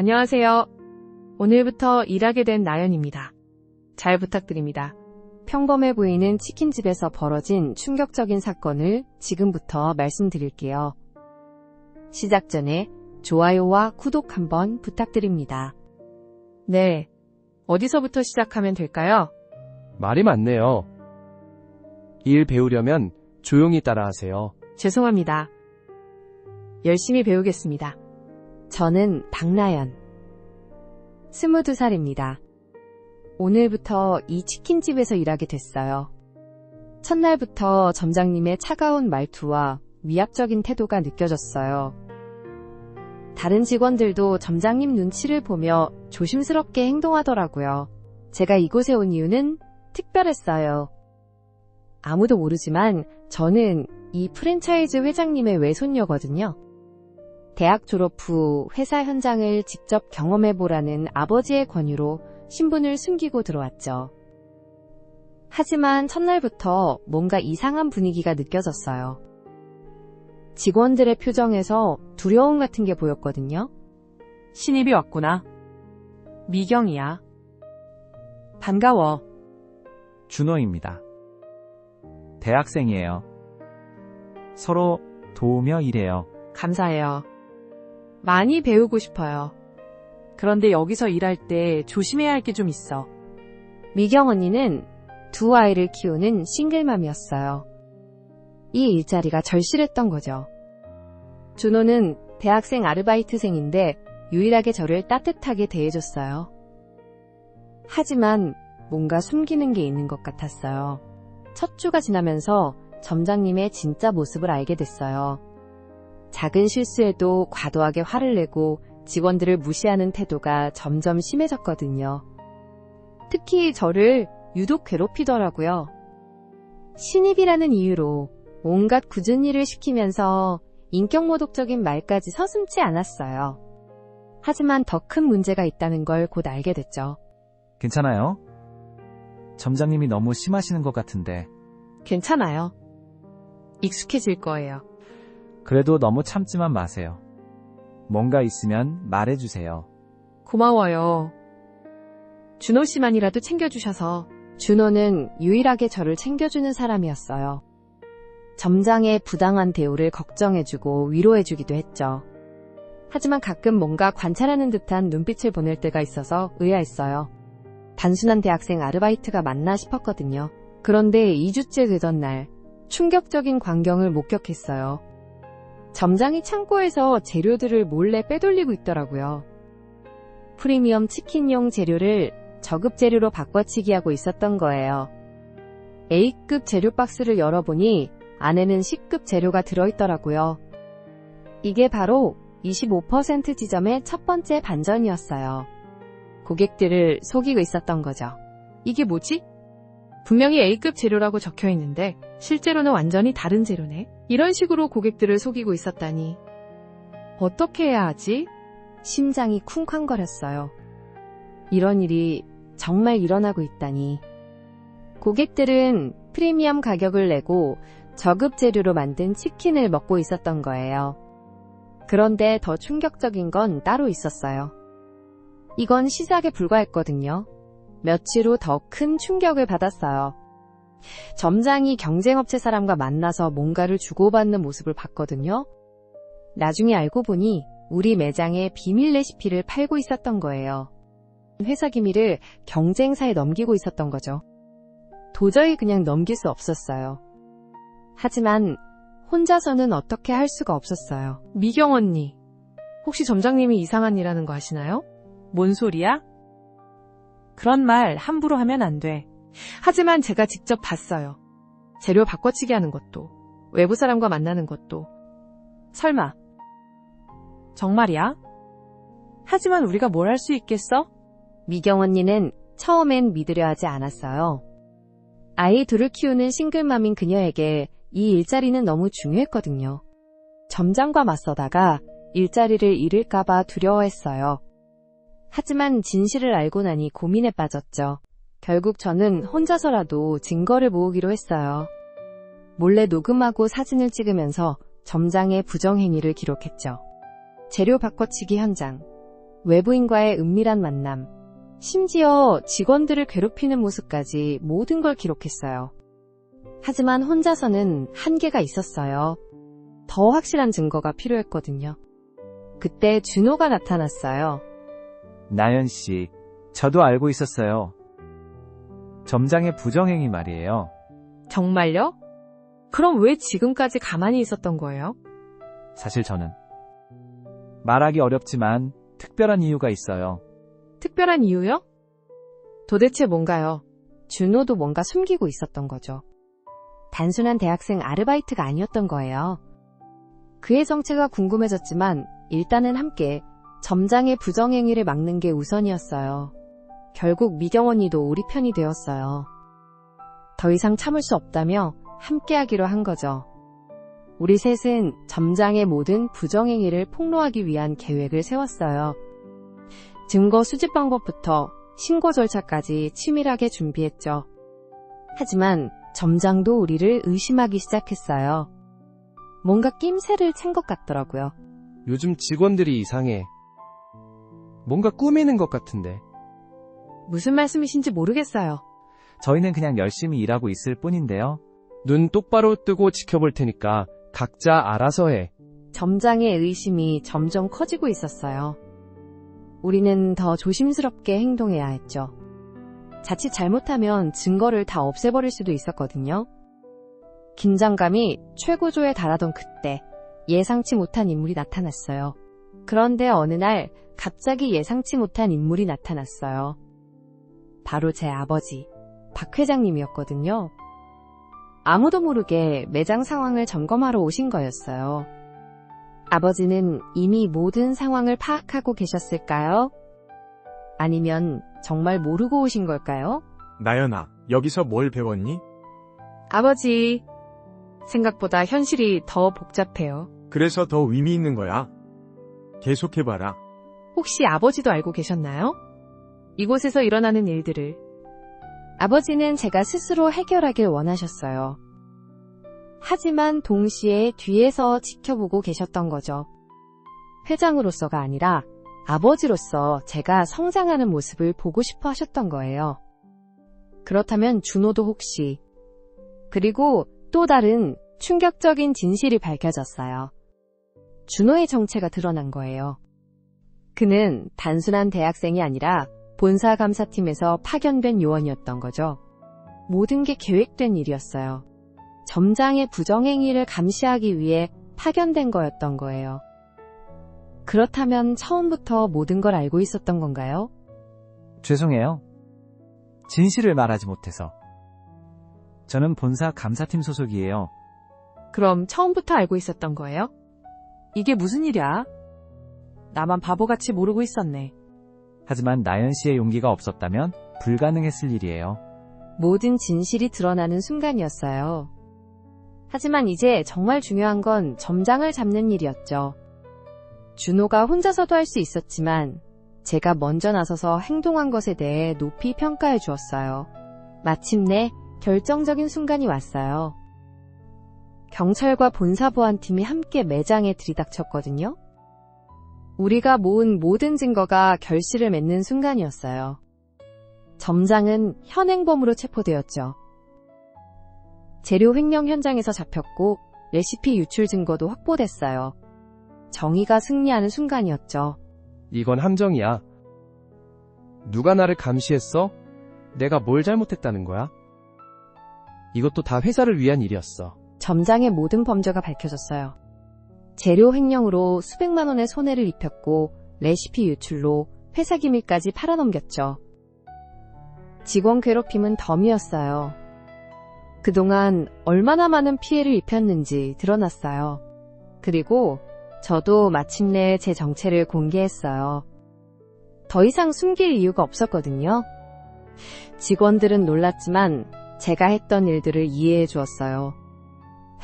안녕하세요. 오늘부터 일하게 된 나연입니다. 잘 부탁드립니다. 평범해 보이는 치킨집에서 벌어진 충격적인 사건을 지금부터 말씀드릴게요. 시작 전에 좋아요와 구독 한번 부탁드립니다. 네. 어디서부터 시작하면 될까요? 말이 많네요. 일 배우려면 조용히 따라하세요. 죄송합니다. 열심히 배우겠습니다. 저는 박나연. 22살입니다. 오늘부터 이 치킨집에서 일하게 됐어요. 첫날부터 점장님의 차가운 말투와 위압적인 태도가 느껴졌어요. 다른 직원들도 점장님 눈치를 보며 조심스럽게 행동하더라고요. 제가 이곳에 온 이유는 특별했어요. 아무도 모르지만 저는 이 프랜차이즈 회장님의 외손녀거든요. 대학 졸업 후 회사 현장을 직접 경험해보라는 아버지의 권유로 신분을 숨기고 들어왔죠. 하지만 첫날부터 뭔가 이상한 분위기가 느껴졌어요. 직원들의 표정에서 두려움 같은 게 보였거든요. 신입이 왔구나. 미경이야. 반가워. 준호입니다. 대학생이에요. 서로 도우며 일해요. 감사해요. 많이 배우고 싶어요. 그런데 여기서 일할 때 조심해야 할 게 좀 있어. 미경 언니는 두 아이를 키우는 싱글맘이었어요. 이 일자리가 절실했던 거죠. 준호는 대학생 아르바이트생인데 유일하게 저를 따뜻하게 대해줬어요. 하지만 뭔가 숨기는 게 있는 것 같았어요. 첫 주가 지나면서 점장님의 진짜 모습을 알게 됐어요. 작은 실수에도 과도하게 화를 내고 직원들을 무시하는 태도가 점점 심해졌거든요. 특히 저를 유독 괴롭히더라고요. 신입이라는 이유로 온갖 굳은 일을 시키면서 인격모독적인 말까지 서슴지 않았어요. 하지만 더 큰 문제가 있다는 걸 곧 알게 됐죠. 괜찮아요? 점장님이 너무 심하시는 것 같은데. 괜찮아요. 익숙해질 거예요. 그래도 너무 참지만 마세요. 뭔가 있으면 말해주세요. 고마워요. 준호 씨만이라도 챙겨주셔서 준호는 유일하게 저를 챙겨주는 사람이었어요. 점장의 부당한 대우를 걱정해주고 위로해주기도 했죠. 하지만 가끔 뭔가 관찰하는 듯한 눈빛을 보낼 때가 있어서 의아했어요. 단순한 대학생 아르바이트가 맞나 싶었거든요. 그런데 2주째 되던 날, 충격적인 광경을 목격했어요. 점장이 창고에서 재료들을 몰래 빼돌리고 있더라고요. 프리미엄 치킨용 재료를 저급 재료로 바꿔치기 하고 있었던 거예요. A급 재료 박스를 열어보니 안에는 C급 재료가 들어있더라고요. 이게 바로 25% 지점의 첫 번째 반전이었어요. 고객들을 속이고 있었던 거죠. 이게 뭐지? 분명히 A급 재료라고 적혀 있는데 실제로는 완전히 다른 재료네. 이런 식으로 고객들을 속이고 있었다니. 어떻게 해야 하지? 심장이 쿵쾅거렸어요. 이런 일이 정말 일어나고 있다니. 고객들은 프리미엄 가격을 내고 저급 재료로 만든 치킨을 먹고 있었던 거예요. 그런데 더 충격적인 건 따로 있었어요. 이건 시작에 불과했거든요. 며칠 후 더 큰 충격을 받았어요. 점장이 경쟁업체 사람과 만나서 뭔가를 주고받는 모습을 봤거든요. 나중에 알고 보니 우리 매장에 비밀 레시피를 팔고 있었던 거예요. 회사 기밀을 경쟁사에 넘기고 있었던 거죠. 도저히 그냥 넘길 수 없었어요. 하지만 혼자서는 어떻게 할 수가 없었어요. 미경 언니. 혹시 점장님이 이상한 일 하는 거 아시나요? 뭔 소리야? 그런 말 함부로 하면 안 돼. 하지만 제가 직접 봤어요. 재료 바꿔치기 하는 것도, 외부 사람과 만나는 것도. 설마. 정말이야? 하지만 우리가 뭘 할 수 있겠어? 미경 언니는 처음엔 믿으려 하지 않았어요. 아이 둘을 키우는 싱글맘인 그녀에게 이 일자리는 너무 중요했거든요. 점장과 맞서다가 일자리를 잃을까봐 두려워했어요. 하지만 진실을 알고 나니 고민에 빠졌죠. 결국 저는 혼자서라도 증거를 모으기로 했어요. 몰래 녹음하고 사진을 찍으면서 점장의 부정행위를 기록했죠. 재료 바꿔치기 현장. 외부인과의 은밀한 만남, 심지어 직원들을 괴롭히는 모습까지 모든 걸 기록했어요. 하지만 혼자서는 한계가 있었어요. 더 확실한 증거가 필요했거든요. 그때 준호가 나타났어요. 나연 씨, 저도 알고 있었어요. 점장의 부정행위 말이에요. 정말요? 그럼 왜 지금까지 가만히 있었던 거예요? 사실 저는 말하기 어렵지만 특별한 이유가 있어요. 특별한 이유요? 도대체 뭔가요? 준호도 뭔가 숨기고 있었던 거죠. 단순한 대학생 아르바이트가 아니었던 거예요. 그의 정체가 궁금해졌지만 일단은 함께 점장의 부정행위를 막는 게 우선이었어요. 결국 미경 언니도 우리 편이 되었어요. 더 이상 참을 수 없다며 함께하기로 한 거죠. 우리 셋은 점장의 모든 부정행위를 폭로하기 위한 계획을 세웠어요. 증거 수집 방법부터 신고 절차까지 치밀하게 준비했죠. 하지만 점장도 우리를 의심하기 시작했어요. 뭔가 낌새를 챈 것 같더라고요. 요즘 직원들이 이상해. 뭔가 꾸미는 것 같은데. 무슨 말씀이신지 모르겠어요. 저희는 그냥 열심히 일하고 있을 뿐인데요. 눈 똑바로 뜨고 지켜볼 테니까 각자 알아서 해. 점장의 의심이 점점 커지고 있었어요. 우리는 더 조심스럽게 행동해야 했죠. 자칫 잘못하면 증거를 다 없애버릴 수도 있었거든요. 긴장감이 최고조에 달하던 그때 예상치 못한 인물이 나타났어요. 그런데 어느 날 갑자기 예상치 못한 인물이 나타났어요. 바로 제 아버지, 박 회장님이었거든요. 아무도 모르게 매장 상황을 점검하러 오신 거였어요. 아버지는 이미 모든 상황을 파악하고 계셨을까요? 아니면 정말 모르고 오신 걸까요? 나연아, 여기서 뭘 배웠니? 아버지, 생각보다 현실이 더 복잡해요. 그래서 더 의미 있는 거야. 계속해봐라. 혹시 아버지도 알고 계셨나요? 이곳에서 일어나는 일들을. 아버지는 제가 스스로 해결하길 원하셨어요. 하지만 동시에 뒤에서 지켜보고 계셨던 거죠. 회장으로서가 아니라 아버지로서 제가 성장하는 모습을 보고 싶어 하셨던 거예요. 그렇다면 준호도 혹시 그리고 또 다른 충격적인 진실이 밝혀졌어요. 준호의 정체가 드러난 거예요. 그는 단순한 대학생이 아니라 본사 감사팀에서 파견된 요원이었던 거죠. 모든 게 계획된 일이었어요. 점장의 부정행위를 감시하기 위해 파견된 거였던 거예요. 그렇다면 처음부터 모든 걸 알고 있었던 건가요? 죄송해요. 진실을 말하지 못해서. 저는 본사 감사팀 소속이에요. 그럼 처음부터 알고 있었던 거예요? 이게 무슨 일이야? 나만 바보같이 모르고 있었네. 하지만 나연 씨의 용기가 없었다면 불가능했을 일이에요. 모든 진실이 드러나는 순간이었어요. 하지만 이제 정말 중요한 건 점장을 잡는 일이었죠. 준호가 혼자서도 할 수 있었지만 제가 먼저 나서서 행동한 것에 대해 높이 평가해 주었어요. 마침내 결정적인 순간이 왔어요. 경찰과 본사보안팀이 함께 매장에 들이닥쳤거든요. 우리가 모은 모든 증거가 결실을 맺는 순간이었어요. 점장은 현행범으로 체포되었죠. 재료 횡령 현장에서 잡혔고 레시피 유출 증거도 확보됐어요. 정의가 승리하는 순간이었죠. 이건 함정이야. 누가 나를 감시했어? 내가 뭘 잘못했다는 거야? 이것도 다 회사를 위한 일이었어. 점장의 모든 범죄가 밝혀졌어요. 재료 횡령으로 수백만 원의 손해를 입혔고 레시피 유출로 회사 기밀까지 팔아넘겼죠. 직원 괴롭힘은 덤이었어요. 그동안 얼마나 많은 피해를 입혔는지 드러났어요. 그리고 저도 마침내 제 정체를 공개했어요. 더 이상 숨길 이유가 없었거든요. 직원들은 놀랐지만 제가 했던 일들을 이해해 주었어요.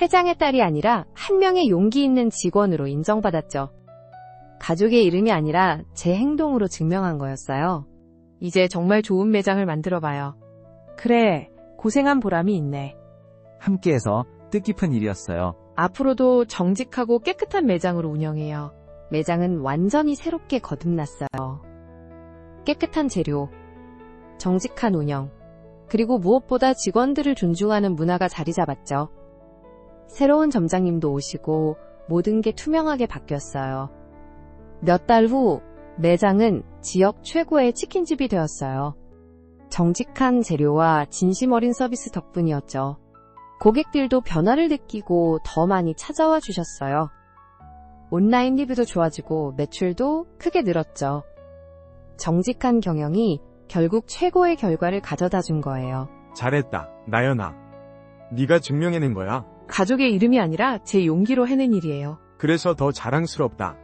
회장의 딸이 아니라 한 명의 용기 있는 직원으로 인정받았죠. 가족의 이름이 아니라 제 행동으로 증명한 거였어요. 이제 정말 좋은 매장을 만들어 봐요. 그래, 고생한 보람이 있네. 함께해서 뜻깊은 일이었어요. 앞으로도 정직하고 깨끗한 매장으로 운영해요. 매장은 완전히 새롭게 거듭났어요. 깨끗한 재료, 정직한 운영, 그리고 무엇보다 직원들을 존중하는 문화가 자리 잡았죠. 새로운 점장님도 오시고 모든 게 투명하게 바뀌었어요. 몇 달 후 매장은 지역 최고의 치킨집이 되었어요. 정직한 재료와 진심 어린 서비스 덕분이었죠. 고객들도 변화를 느끼고 더 많이 찾아와 주셨어요. 온라인 리뷰도 좋아지고 매출도 크게 늘었죠. 정직한 경영이 결국 최고의 결과를 가져다 준 거예요. 잘했다, 나연아. 네가 증명해낸 거야. 가족의 이름이 아니라 제 용기로 해낸 일이에요. 그래서 더 자랑스럽다.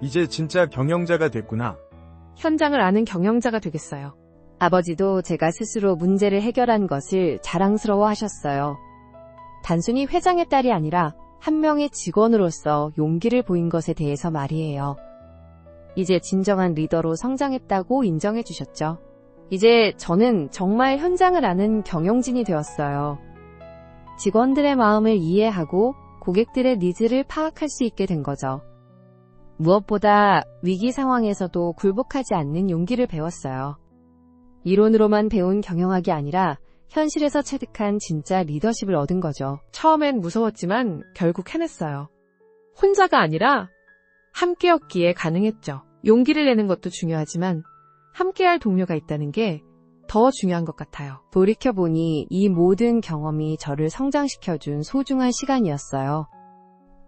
이제 진짜 경영자가 됐구나. 현장을 아는 경영자가 되겠어요. 아버지도 제가 스스로 문제를 해결한 것을 자랑스러워 하셨어요. 단순히 회장의 딸이 아니라 한 명의 직원으로서 용기를 보인 것에 대해서 말이에요. 이제 진정한 리더로 성장했다고 인정해 주셨죠. 이제 저는 정말 현장을 아는 경영진이 되었어요. 직원들의 마음을 이해하고 고객들의 니즈를 파악할 수 있게 된 거죠. 무엇보다 위기 상황에서도 굴복하지 않는 용기를 배웠어요. 이론으로만 배운 경영학이 아니라 현실에서 체득한 진짜 리더십을 얻은 거죠. 처음엔 무서웠지만 결국 해냈어요. 혼자가 아니라 함께였기에 가능했죠. 용기를 내는 것도 중요하지만 함께할 동료가 있다는 게 더 중요한 것 같아요. 돌이켜보니 이 모든 경험이 저를 성장시켜준 소중한 시간이었어요.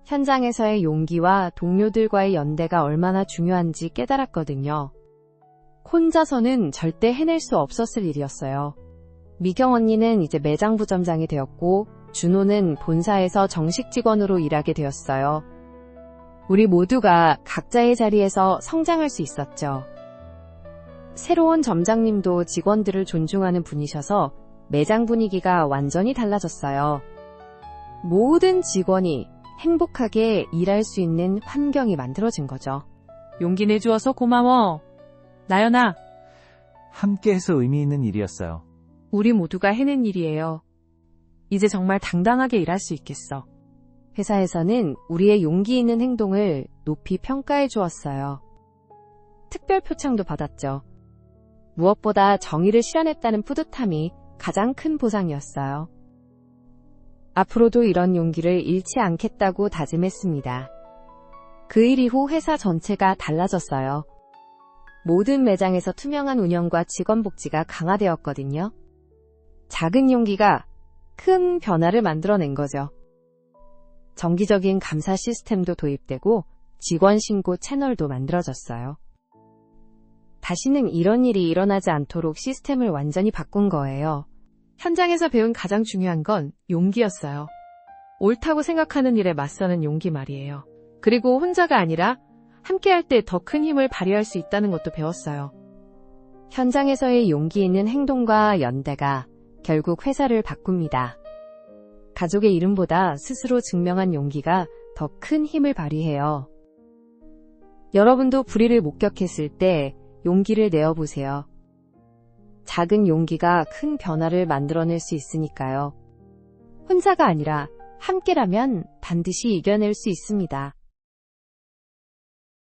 현장에서의 용기와 동료들과의 연대가 얼마나 중요한지 깨달았거든요. 혼자서는 절대 해낼 수 없었을 일이었어요. 미경 언니는 이제 매장 부점장이 되었고, 준호는 본사에서 정식 직원으로 일하게 되었어요. 우리 모두가 각자의 자리에서 성장할 수 있었죠. 새로운 점장님도 직원들을 존중하는 분이셔서 매장 분위기가 완전히 달라졌어요. 모든 직원이 행복하게 일할 수 있는 환경이 만들어진 거죠. 용기 내주어서 고마워. 나연아, 함께해서 의미 있는 일이었어요. 우리 모두가 해낸 일이에요. 이제 정말 당당하게 일할 수 있겠어. 회사에서는 우리의 용기 있는 행동을 높이 평가해 주었어요. 특별 표창도 받았죠. 무엇보다 정의를 실현했다는 뿌듯함이 가장 큰 보상이었어요. 앞으로도 이런 용기를 잃지 않겠다고 다짐했습니다. 그 일 이후 회사 전체가 달라졌어요. 모든 매장에서 투명한 운영과 직원 복지가 강화되었거든요. 작은 용기가 큰 변화를 만들어낸 거죠. 정기적인 감사 시스템도 도입되고 직원 신고 채널도 만들어졌어요. 다시는 이런 일이 일어나지 않도록 시스템을 완전히 바꾼 거예요. 현장에서 배운 가장 중요한 건 용기였어요. 옳다고 생각하는 일에 맞서는 용기 말이에요. 그리고 혼자가 아니라 함께할 때 더 큰 힘을 발휘할 수 있다는 것도 배웠어요. 현장에서의 용기 있는 행동과 연대가 결국 회사를 바꿉니다. 가족의 이름보다 스스로 증명한 용기가 더 큰 힘을 발휘해요. 여러분도 불의를 목격했을 때 용기를 내어보세요. 작은 용기가 큰 변화를 만들어낼 수 있으니까요. 혼자가 아니라 함께라면 반드시 이겨낼 수 있습니다.